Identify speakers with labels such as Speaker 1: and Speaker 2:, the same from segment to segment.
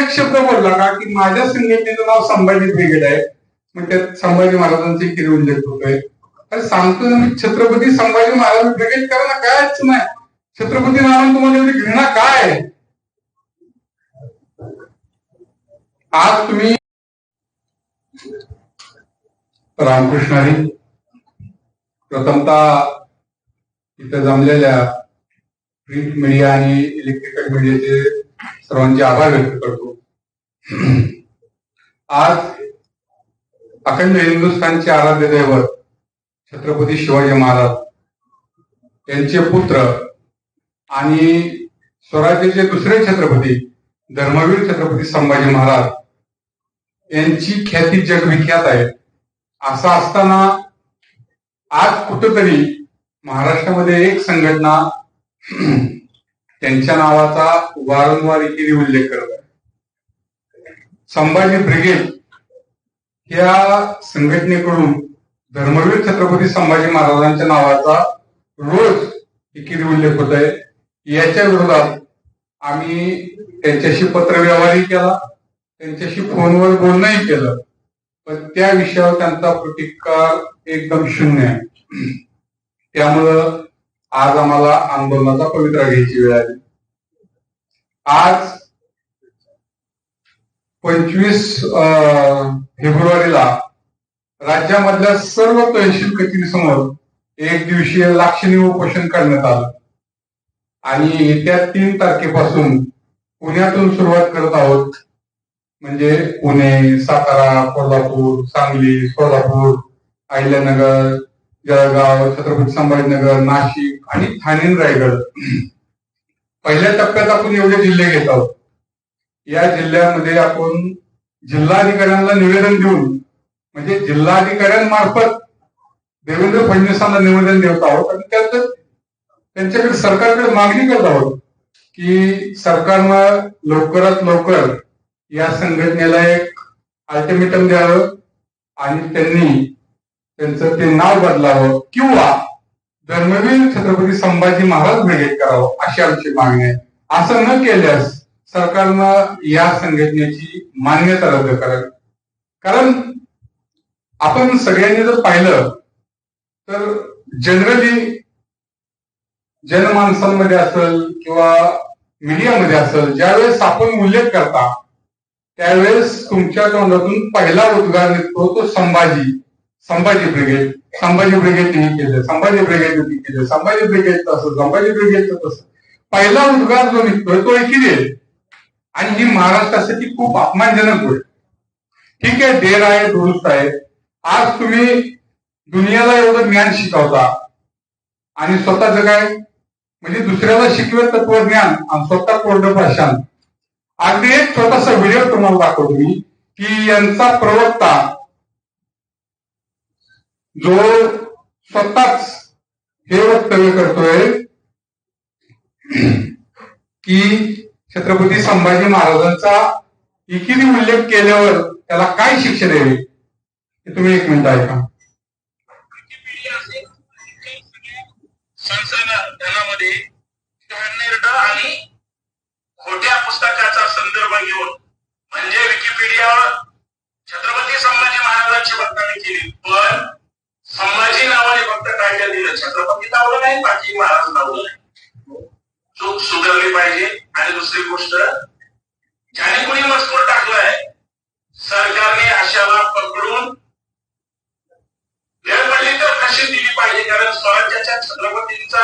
Speaker 1: एक शब्द बोलला का की माझ्या संघटनेचं नाव संभाजी ब्रिगेड आहे. मग त्यात संभाजी महाराजांचे किती उल्लेख होतोय अरे सांगतो मी छत्रपती संभाजी महाराज ब्रिगेड करा ना काय अडचण नाही छत्रपती महाराज तुम्हाला एवढी घृणा काय आहे? आज तुम्ही रामकृष्ण हरी प्रथमतः इथं जमलेल्या प्रिंट मीडिया आणि इलेक्ट्रिकल मीडियाचे सर्वांचे आभार व्यक्त करतो. आज अखंड हिंदुस्थानचे आराध्य दैवत छत्रपती शिवाजी महाराज त्यांचे पुत्र आणि स्वराज्याचे दुसरे छत्रपती धर्मवीर छत्रपती संभाजी महाराज यांची ख्याती जगविख्यात आहे. असं असताना आज कुठंतरी महाराष्ट्रामध्ये एक संघटना त्यांच्या नावाचा वारंवार एकेरी उल्लेख करत आहे. संभाजी ब्रिगेड या संघटनेकडून धर्मवीर छत्रपती संभाजी महाराजांच्या नावाचा रोज एकेरी उल्लेख होत आहे याच्या विरोधात आम्ही त्यांच्याशी पत्रव्यवहारही केला त्यांच्याशी फोनवर बोलणंही केलं पण त्या विषयावर त्यांचा प्रतिकार एकदम शून्य आहे. त्यामुळं आज आम्हाला आंदोलनाचा पवित्रा घ्यायची वेळ आली. आज पंचवीस फेब्रुवारीला राज्यामधल्या सर्व तहसील कचेरीसमोर एक दिवसीय लाक्षणीय उपोषण करण्यात आलं. आणि येत्या तीन तारखेपासून पुण्यातून सुरुवात करत आहोत. म्हणजे पुणे सातारा कोल्हापूर सांगली सोलापूर अहिल्यानगर जळगाव छत्रपती संभाजीनगर नाशिक आणि ठाणे रायगड. पहिल्या टप्प्यात आपण एवढे जिल्हे घेत आहोत. या जिल्ह्यामध्ये आपण जिल्हाधिकाऱ्यांना निवेदन देऊन म्हणजे जिल्हाधिकाऱ्यांमार्फत देवेंद्र फडणवीसांना निवेदन देत आहोत आणि त्यात त्यांच्याकडे सरकारकडे मागणी करत आहोत की सरकारनं लवकरात लवकर या संघटनेला एक अल्टिमेटम द्यावं आणि त्यांनी त्यांचं ते नाव बदलावं किंवा धर्मवीर छत्रपती संभाजी महाराज ब्रिगेड करावं अशी आमची मागणी आहे. असं न केल्यास सरकारनं या संघटनेची मान्यता रद्द करावी. कारण आपण सगळ्यांनी जर पाहिलं तर जनरली जनमानसांमध्ये असेल किंवा मीडियामध्ये असेल ज्यावेळेस आपण उल्लेख करता त्यावेळेस तुमच्या तोंडातून पहिला उद्गार निघतो तो संभाजी संभाजी ब्रिगेड. संभाजी ब्रिगेडने केलं संभाजी ब्रिगेडने केलं संभाजी ब्रिगेड तसं संभाजी ब्रिगेडचं तसं. पहिला उद्गार जो निघतोय तो एकी आणि ही महाराष्ट्रासाठी खूप अपमानजनक गोष्ट. ठीक आहे देर आहे दुरुस्त आहे. आज तुम्ही दुनियाला एवढं ज्ञान शिकवता आणि स्वतः काय म्हणजे दुसऱ्याला शिकवत तत्वज्ञान आणि स्वतः कोरडं भाषण. अगदी एक छोटासा व्हिडिओ तुम्हाला दाखवतो मी की यांचा प्रवक्ता जो स्वतःच हे वक्तव्य करतोय की छत्रपती संभाजी महाराजांचा एकीने उल्लेख केल्यावर त्याला काय शिक्षा द्यावी? हे तुम्ही एक मिनिट ऐका.
Speaker 2: छत्रपतींचा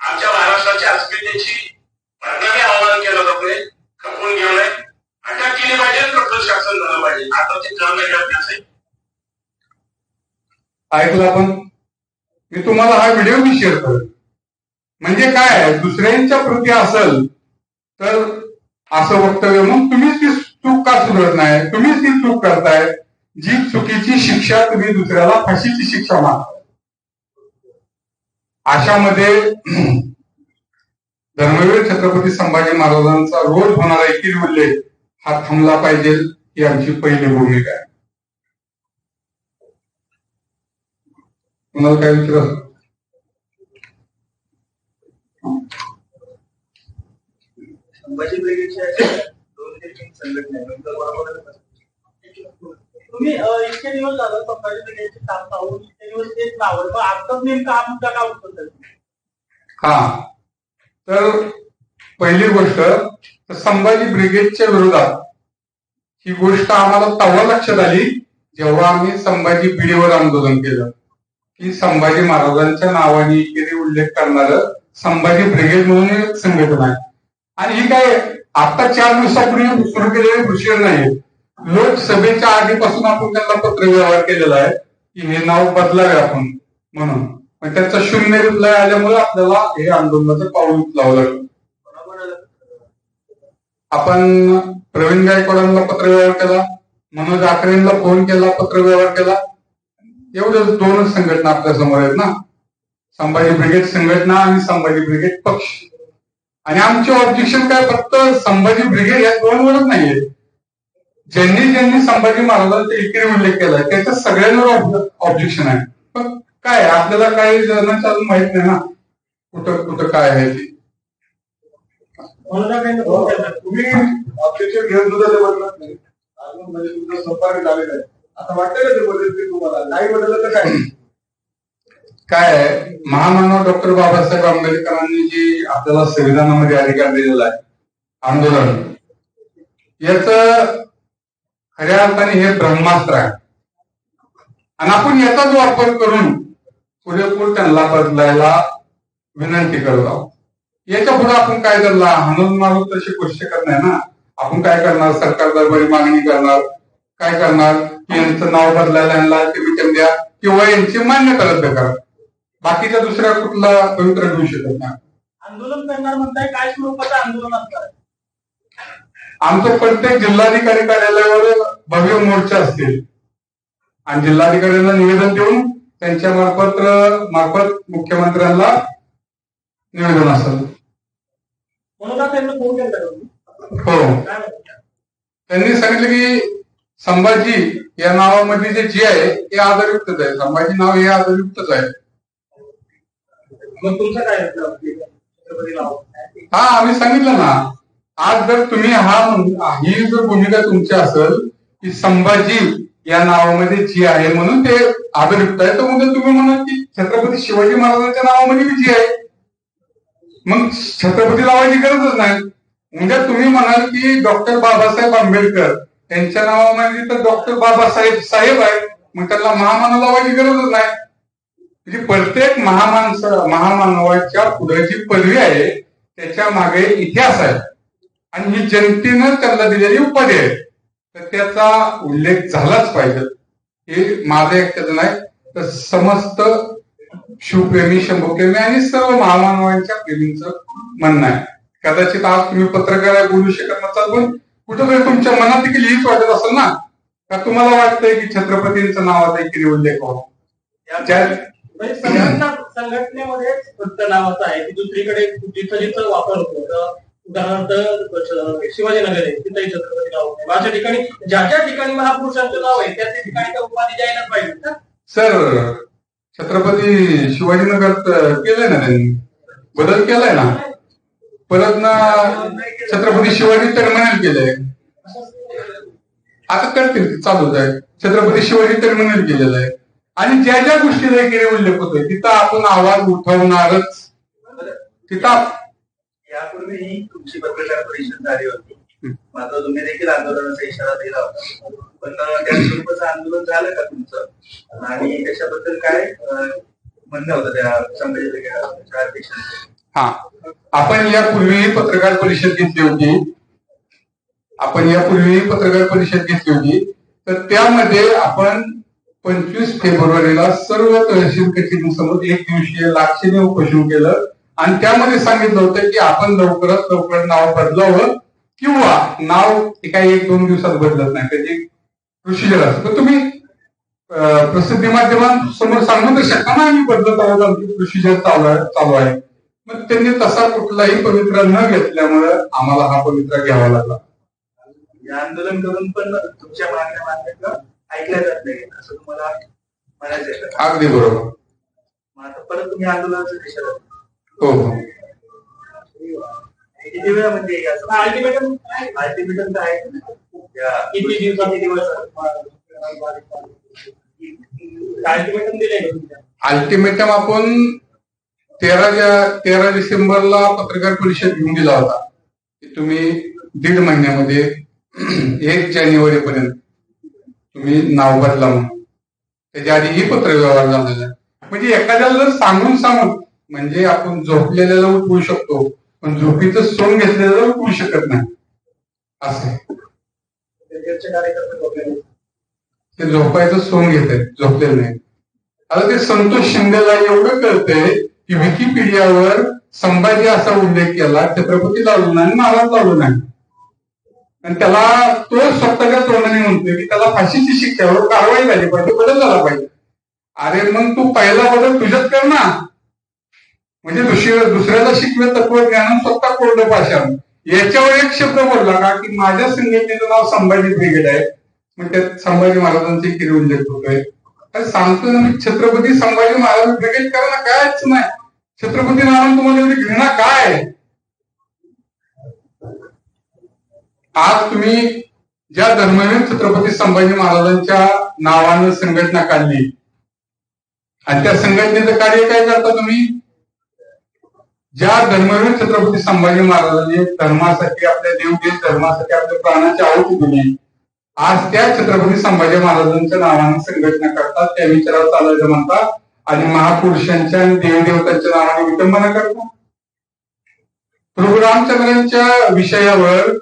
Speaker 2: आमच्या महाराष्ट्राच्या अस्मितेची बदनामी आवाहन केलं जातोय खपवून घेऊन अटक केली पाहिजे कठोर शासन झालं पाहिजे. आता ते करणं गरजेचं
Speaker 1: ऐकलं आपण? मी तुम्हाला हा व्हिडिओ मी शेअर करेन म्हणजे काय आहे? दुसऱ्यांच्या प्रती असेल तर असं वक्तव्य मग तुम्हीच ती चूक का सुधरत नाही? तुम्हीच ती चूक करताय जी चुकीची शिक्षा तुम्ही दुसऱ्याला फाशीची शिक्षा मागताय. आशामध्ये धर्मवीर छत्रपती संभाजी महाराजांचा रोज होणारा एकील उल्लेख हा थांबला पाहिजे ही आमची पहिली भूमिका आहे. तुम्हाला काय विचार
Speaker 3: संभाजी ब्रिगेडच्या दोन संघटना
Speaker 4: तुम्ही इतके दिवस झालं संभाजी ब्रिगेडचे काम पाहून इतके दिवस तेच नावं मग आताच नेमका हा मुद्दा का
Speaker 1: हा. तर पहिली गोष्ट संभाजी ब्रिगेडच्या विरोधात ही गोष्ट आम्हाला तेव्हा लक्षात आली जेव्हा आम्ही संभाजी पिढीवर आंदोलन केलं. की संभाजी महाराजांच्या नावाने एकेरी उल्लेख करणार संभाजी ब्रिगेड म्हणून एक संघटना आहे. आणि ही काय आता चार दिवसापूर्वी सुरू केलेली गोष्ट नाही लोकसभेच्या आधीपासून आपण त्यांना पत्र व्यवहार केलेला आहे की हे नाव बदलावे आपण म्हणून. पण त्याचा शून्य रिप्लाय आल्यामुळे आपल्याला हे आंदोलनाचं पाऊल उचलावं लागलं. आपण प्रवीण गायकवाडांना पत्र व्यवहार केला मनोज आकरेंना फोन केला पत्र व्यवहार केला. एवढ्याच दोनच संघटना आपल्यासमोर आहेत ना. संभाजी ब्रिगेड संघटना आणि संभाजी ब्रिगेड पक्ष. आणि आमचे ऑब्जेक्शन काय फक्त संभाजी ब्रिगेड या दोन वरच नाहीये. ज्यांनी ज्यांनी संभाजी महाराजांचा एकेरी उल्लेख केलाय त्याच्या सगळ्यांवर ऑब्जेक्शन आहे. पण काय आपल्याला काही जणांचं अजून माहीत नाही ना. कुठं कुठं काय आहे ते.
Speaker 4: केला.
Speaker 5: तुम्ही ऑब्जेक्शन घेऊन सुद्धा ते बदलत नाही. अजून म्हणजे तुमचं संपर्क झालेलं आहे. आता वाटतं का ते बदलतील तुम्हाला? नाही बदललं तर काय?
Speaker 1: काय आहे? महामानव डॉक्टर बाबासाहेब आंबेडकरांनी जी आपल्याला संविधानामध्ये अधिकार दिलेला आहे आंदोलन याच खऱ्या अर्थाने हे ब्रह्मास्त्र आहे. आणि आपण याचाच वापर करून पुरेपूर त्यांना बदलायला विनंती करत आहोत. याच्यापुढे आपण काय करणार? हाणून मारून तशी करू शकत नाही ना? आपण काय करणार? सरकार दरबारी मागणी करणार. काय करणार? यांचं नाव बदलायला यांना कमिशन द्या. किंवा यांची मान्यता रद्द करा बाकीच्या दुसऱ्या कुठला पवित्र घेऊ शकत नाही.
Speaker 4: आंदोलन करणार म्हणताय काय स्वरूपाचं आंदोलन असणार?
Speaker 1: आमचं प्रत्येक जिल्हाधिकारी कार्यालयावर भव्य मोर्चा असतील. आणि जिल्हाधिकाऱ्यांना निवेदन देऊन त्यांच्या मार्फत मार्फत मुख्यमंत्र्यांना निवेदन असेल. हो? त्यांनी सांगितलं की संभाजी या नावामध्ये जे जी आहे ते आधारयुक्तच आहे. संभाजी नाव हे आधारयुक्तच आहे.
Speaker 4: मग तुमचं काय
Speaker 1: हा आम्ही सांगितलं ना. आज जर तुम्ही हा ही जर भूमिका तुमची असेल की संभाजी या नावामध्ये जी आहे म्हणून ते आदरयुक्त आहे तर उद्या तुम्ही म्हणाल की छत्रपती शिवाजी महाराजांच्या नावामध्ये बी जी आहे. मग छत्रपती लावायची गरजच नाही. उद्या तुम्ही म्हणाल की डॉक्टर बाबासाहेब आंबेडकर त्यांच्या नावामध्ये तर डॉक्टर बाबासाहेब साहेब आहे मग त्यांना महामानव लावायची गरजच नाही. म्हणजे प्रत्येक महामानस महामानवाच्या पुढे जी पदवी आहे त्याच्यामागे इतिहास आहे. आणि ही जनतेनं त्यांना दिलेली उपाधी आहे. तर त्याचा उल्लेख झालाच पाहिजे. हे माझं एकट्याचं नाही तर समस्त शिवप्रेमी शंभूप्रेमी आणि सर्व महामानवांच्या प्रेमींचं म्हणणं आहे. कदाचित आज तुम्ही पत्रकार बोलू शकत नसाल पण कुठेतरी तुमच्या मनात देखील हीच वाटत असेल ना? का तुम्हाला वाटतंय की छत्रपतींचं नाव आता इकडे उल्लेख व्हावा
Speaker 4: संघटनेमध्ये फक्त नावाचं आहे की दुसरीकडे जिथं जिथं वापर होतो उदाहरणार्थ शिवाजीनगर आहे तिथंही छत्रपती नाव आहे. माझ्या ठिकाणी ज्या ज्या ठिकाणी महापुरुषांचं नाव आहे त्या त्या ठिकाणी त्या उपाधी द्यायलाच पाहिजे ना?
Speaker 1: सर छत्रपती शिवाजीनगर केलंय ना त्यांनी? बदल केलाय ना? परत ना छत्रपती शिवाजी टर्मिनल केलंय. आता करतील चालूच आहे छत्रपती शिवाजी टर्मिनल केलेलं आहे. आणि ज्या ज्या गोष्टीला एकीने उल्लेख होतोय तिथं आपण आवाज उठवणारच. तिथं
Speaker 3: यापूर्वी ही तुमची पत्रकार परिषद झाली होती. मात्र तुम्ही देखील आंदोलनाचा इशारा दिला होता. पण त्या स्वरूपाचं आंदोलन झालं का तुमचं? आणि त्याच्याबद्दल काय म्हणणं होतं त्या संभाजी ब्रिगेडच्या अध्यक्षांचं?
Speaker 1: हा. आपण यापूर्वीही पत्रकार परिषद घेतली होती. आपण यापूर्वीही पत्रकार परिषद घेतली होती. तर त्यामध्ये आपण पंचवीस फेब्रुवारीला सर्व तहसील कचेरीसमोर एक दिवसीय लाक्षणीय उपोषण केलं. आणि त्यामध्ये सांगितलं होतं की आपण लवकरात लवकर नाव बदलावं किंवा नाव काही एक दोन दिवसात बदलत नाही. त्याची प्रोसिजर असते तुम्ही प्रसिद्धी माध्यमांसमोर सांगू तर शकता ना आम्ही बदलत आहोत आमची प्रोसिजर चालू आहे चालू आहे. मग त्यांनी तसा कुठलाही पवित्रा न घेतल्यामुळे आम्हाला हा पवित्रा घ्यावा लागला.
Speaker 3: आंदोलन करून पण तुमच्या मागण्या मागण्या ऐकल्या जात नाही असं तुम्हाला म्हणायचं?
Speaker 1: अगदी बरोबर.
Speaker 3: परत तुम्ही आंदोलनाचा दिला.
Speaker 1: हो हो.
Speaker 3: किती वेळा म्हणजे
Speaker 4: अल्टिमेटम
Speaker 3: अल्टिमेटम तर आहे. त्या
Speaker 4: किती दिवसात?
Speaker 3: किती दिवस
Speaker 4: अल्टिमेटम दिले
Speaker 1: अल्टिमेटम आपण तेरा जा- तेरा डिसेंबरला पत्रकार परिषद घेऊन दिला होता. की तुम्ही दीड महिन्यामध्ये एक जानेवारी पर्यंत तुम्ही नाव बदला म्हणून. त्याच्या आधी ही पत्र व्यवहार झालेला आहे. म्हणजे एखाद्याला जर सांगून सांगून म्हणजे आपण झोपलेल्याला उठवू शकतो पण झोपीचं सोंग घेतलेलं उठवू शकत नाही. असं ते झोपायचं सोंग घेत आहेत झोपलेलं नाही. आता ते संतोष शिंदेला एवढं कळतंय की विकिपीडियावर संभाजी असा उल्लेख केला छत्रपती लावलं नाही महाराज लावलं नाही. आणि त्याला तो स्वतःच्या तोंडाने म्हणतोय की त्याला फाशीची शिक्षावर कारवाई झाली पाहिजे बदल झाला पाहिजे. अरे मग तू पहिला बदल तुझ्यात कर ना. म्हणजे दुसऱ्या दुसऱ्याला शिकवे तत्वज्ञान स्वतः कोरडं भाषण याच्यावर एक शब्द बोलला का की माझ्या संघटनेचं नाव संभाजी ब्रिगेड आहे. मग त्यात संभाजी महाराजांचे किरी उल्लेख होतोय सांगतो ना छत्रपती संभाजी महाराज ब्रिगेड करा ना कायच नाही. छत्रपती नारायण तुम्हाला एवढी घृणा काय? आहे? आज तुम्ही ज्या धर्मवीर छत्रपती संभाजी महाराजांच्या नावानं संघटना काढली आणि त्या संघटनेचं कार्य काय करता तुम्ही? ज्या धर्मवीर छत्रपती संभाजी महाराजांनी धर्मासाठी आपल्या देवदेश धर्मासाठी आपल्या प्राणाची आहुती दिली. आज त्या छत्रपती संभाजी महाराजांच्या नावाने संघटना करतात त्या विचारावर चालायचं म्हणतात आणि महापुरुषांच्या आणि देवदेवतांच्या नावाने विटंबना करतात. प्रभू रामचंद्रांच्या विषयावर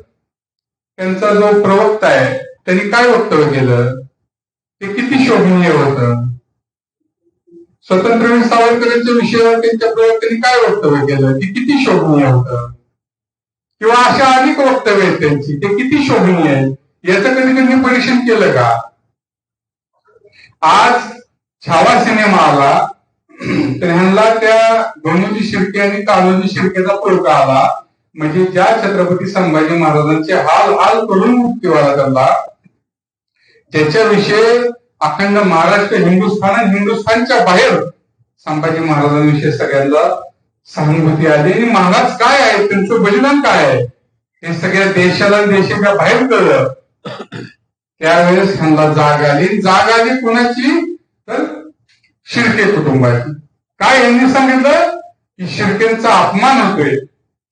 Speaker 1: त्यांचा जो प्रवक्ता आहे त्यांनी काय वक्तव्य केलं? ते किती शोभनीय होतं? स्वतंत्रवीर सावरकरांच्या विषयावर त्यांच्या प्रवक्त्यांनी काय वक्तव्य केलं? ते किती शोभनीय होतं? किंवा अशा अनेक वक्तव्य आहेत त्यांची ते किती शोभनीय आहेत? याचं कधी त्यांनी परीक्षण केलं का? आज छावा सिनेमा आला तर ह्यांना त्या गणोजी शिर्के आणि कान्होजी शिर्केचा पुळका आला. म्हणजे ज्या छत्रपती संभाजी महाराजांचे हाल हाल करून मुक्ती आला त्यांना त्याच्याविषयी अखंड महाराष्ट्र हिंदुस्थान आणि हिंदुस्थानच्या बाहेर संभाजी महाराजांविषयी सगळ्यांना सहानुभूती आली. आणि महाराज काय आहे? त्यांचं बलिदान काय आहे? हे सगळ्या देशाला आणि देशाच्या बाहेर कळलं. त्यावेळेस ह्यांना जाग आली. जाग आली कोणाची? तर शिर्के कुटुंबाची. काय यांनी सांगितलं? की शिर्केंचा अपमान होतोय.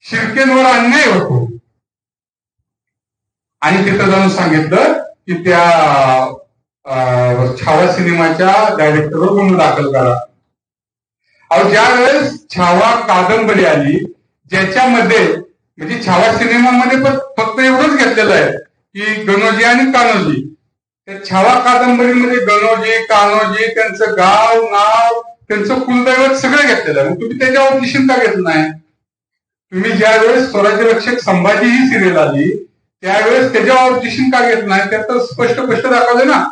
Speaker 1: शिर्केंवर अन्याय होतो. आणि तिथं जाऊन सांगितलं की त्या छावा सिनेमाच्या डायरेक्टरवर गुन्हा दाखल करा अहो ज्या वेळेस छावा कादंबरी आली ज्याच्यामध्ये म्हणजे छावा सिनेमामध्ये पण फक्त एवढंच घेतलेलं आहे की गणोजी आणि कान्होजी. त्या छावा कादंबरीमध्ये गणोजी कान्होजी त्यांचं गाव नाव त्यांचं कुलदैवत सगळं घेतलेलं आहे. तुम्ही त्याच्यावर निश्चिंत का घेतलं नाही? तुम्ही ज्या वेळेस स्वराज्य रक्षक संभाजी ही सिरियल आली त्यावेळेस त्याच्यावर डिसिशन का घेत नाही? त्यात स्पष्ट स्पष्ट दाखवलं ना.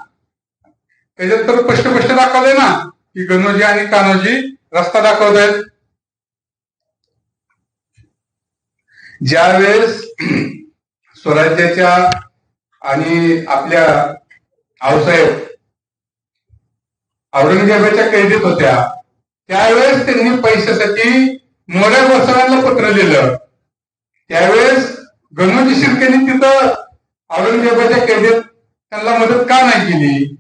Speaker 1: त्याच्यात तर स्पष्ट स्पष्ट दाखवले ना की गणोजी आणि कान्होजी रस्ता दाखवत आहेत ज्या वेळेस स्वराज्याच्या आणि आपल्या आऊसाहेब औरंगजेबाच्या कैदेत होत्या त्यावेळेस त्यांनी पैशासाठी मोऱ्या गोसाव्यांना पत्र लिहिलं. त्यावेळेस गणोजी शिर्केने तिथं औरंगजेबाच्या कैदेत त्यांना मदत का नाही केली?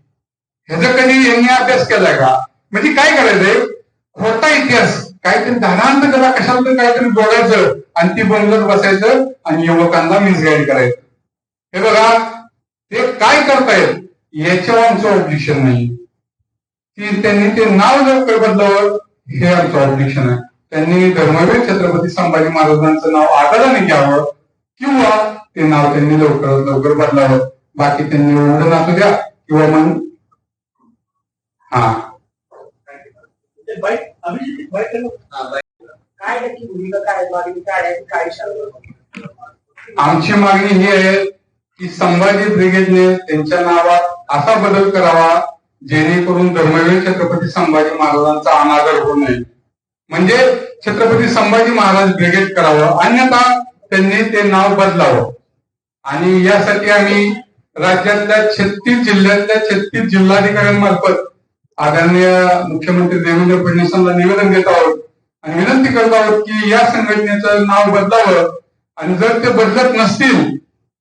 Speaker 1: ह्याचा कधी यांनी अभ्यास केलाय का? म्हणजे काय करायचंय खोटा इतिहास काहीतरी धानांत करा कशाला तरी काहीतरी बोलायचं आणि ती बोंबलत बसायचं आणि युवकांना मिसगाईड करायचं. हे बघा ते काय करतायत? याच्यावर आमचं ऑब्जेक्शन नाही. की त्यांनी ते नाव लवकर बदलावं हे आमचं ऑब्जेक्शन आहे. त्यांनी धर्मवीर छत्रपती संभाजी महाराजांचं नाव आदराने घ्यावं किंवा ते नाव त्यांनी लवकरात लवकर बदलावं. बाकी त्यांनी ओढून असू द्या. किंवा मग आमची मागणी ही आहे की संभाजी ब्रिगेडने त्यांच्या नावात असा बदल करावा जेणेकरून धर्मवीर छत्रपती संभाजी महाराजांचा अनादर होऊ नये. म्हणजे छत्रपती संभाजी महाराज ब्रिगेड करावं अन्यथा त्यांनी ते नाव बदलावं. आणि यासाठी आम्ही राज्यातल्या छत्तीस जिल्ह्यातल्या छत्तीस जिल्हाधिकाऱ्यांमार्फत आदरणीय मुख्यमंत्री देवेंद्र फडणवीसांना निवेदन देत आहोत आणि विनंती करत आहोत की या संघटनेचं नाव बदलावं आणि जर ते बदलत नसतील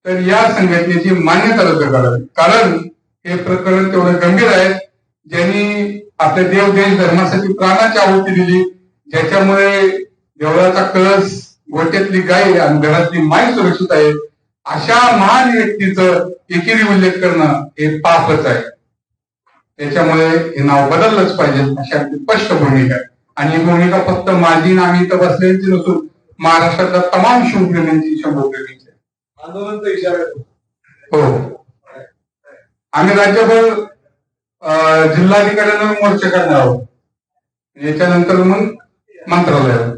Speaker 1: तर या संघटनेची मान्यता रद्द करावी. कारण हे प्रकरण तेवढं गंभीर आहे. ज्यांनी आपल्या देव देश धर्मासाठी प्राणाची आहुती दिली ज्याच्यामुळे देवळाचा कळस गोट्यातली गाय आणि घरातली माय सुरक्षित आहे अशा महान व्यक्तीचं एकेरी उल्लेख करणं हे पापच आहे. त्याच्यामुळे हे नाव बदललंच पाहिजे अशी स्पष्ट भूमिका. आहे आणि ही भूमिका फक्त माझी आम्ही इथं बसल्याची नसून महाराष्ट्रातल्या तमाम शिवप्रेमींची शंभूप्रेमींची आहे.
Speaker 5: आंदोलनाचा इशारा.
Speaker 1: हो. आम्ही राज्यभर जिल्हाधिकाऱ्यांना मोर्चे करणार आहोत. याच्यानंतर मग मंत्रालयावर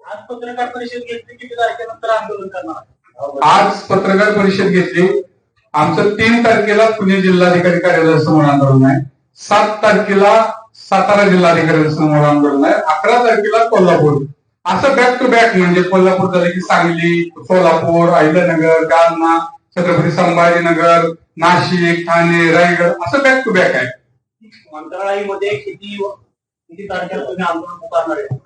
Speaker 4: आज पत्रकार परिषद घेतली किती तारखेनंतर आंदोलन करणार
Speaker 1: आज पत्रकार परिषद घेतली. आमचं तीन तारखेला पुणे जिल्हाधिकारी कार्यालयासमोर आंदोलन आहे. सात तारखेला सातारा जिल्हाधिकाऱ्यांसमोर आंदोलन आहे. अकरा तारखेला कोल्हापूर. असं बॅक टू बॅक म्हणजे कोल्हापूर झालं की सांगली सोलापूर अहिल्यानगर जालना छत्रपती संभाजीनगर नाशिक ठाणे रायगड असं बॅक टू बॅक आहे.
Speaker 4: मंत्रालयामध्ये किती किती तारखेला तुम्ही आंदोलन उभारणार आहे?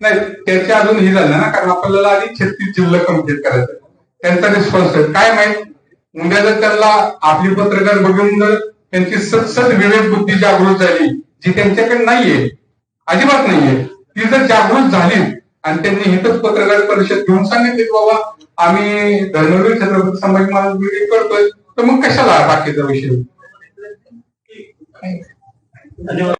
Speaker 1: नाही त्याच्या अजून हे झालं ना कारण आपल्याला आधी छत्तीस जिल्हा कंप्लीट करायचं. त्यांचा रिस्पॉन्स काय माहीत? उद्या त्यांना आपली पत्रकार बघून त्यांची सतसत विवेक बुद्धी जागृत झाली जी त्यांच्याकडे नाहीये. अजिबात नाहीये. ती जर जागृत झाली आणि त्यांनी इथंच पत्रकार परिषद घेऊन सांगितले की बाबा आम्ही धर्मवीर छत्रपती संभाजी महाराज विरोध करतोय तर मग कशाला बाकीचा विषय?